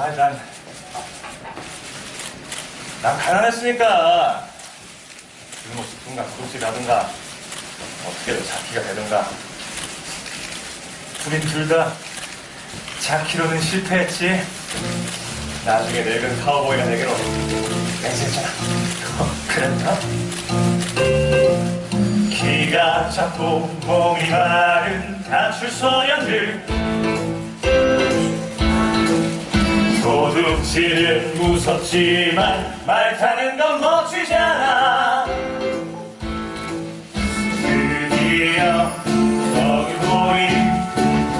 아, 난, 난 가난했으니까 굶어 싶은가 구독질 하든가 어떻게든 자키가 되든가. 우린 둘 다 자키로는 실패했지. 나중에 늙은 카우보이가 되기로 맹세했잖아. 어, 그랬나? 키가 작고 몸이 마른 가출소년들 도둑질은 무섭지만 말 타는 건 멋지잖아. 드디어 어그보인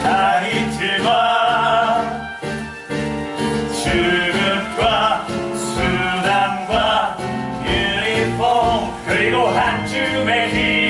타이틀과 주급과 수단과 유니폼 그리고 한 줌의 희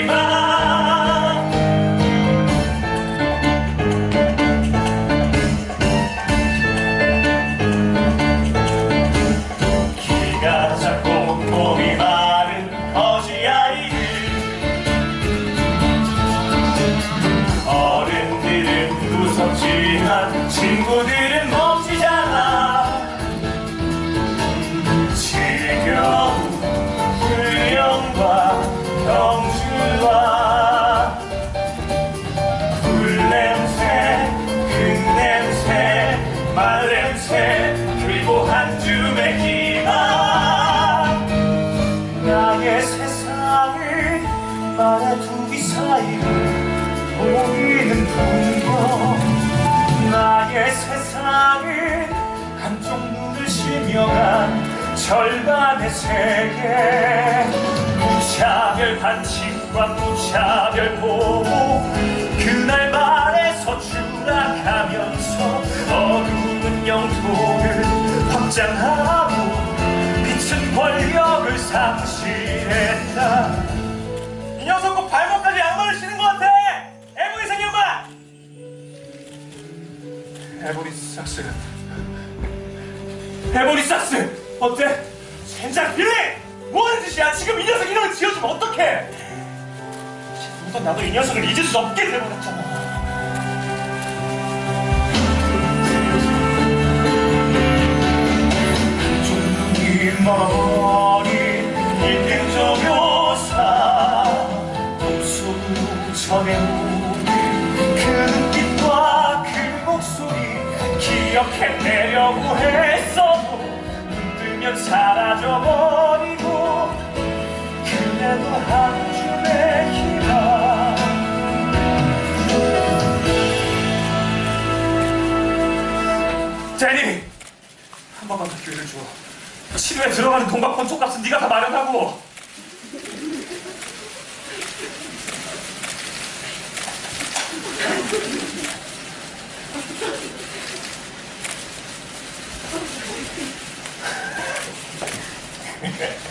쉬며간 절반의 세계. 무차별 반칙과 무차별 보호 그날 말에서 추락하면서 어두운 영토를 확장하고 빛은 권력을 상실했다. 이 녀석 꼭 발목까지 양말을 신은 것 같아. 에보리 생양말! 에보리 삭스 에보리 삭스 어때? 젠장 빌리! 뭐하는 짓이야? 지금 이 녀석 이름을 지어주면 어떡해? 지금부터 나도 이 녀석을 잊을 수 없게 돼버렸잖아. 멀어버린 일등조 묘사 꿈속으로 전해오 제니 한 번만 더 기회를 줘 치료에 들어가는 돈과 건축값은 네가 다 마련하고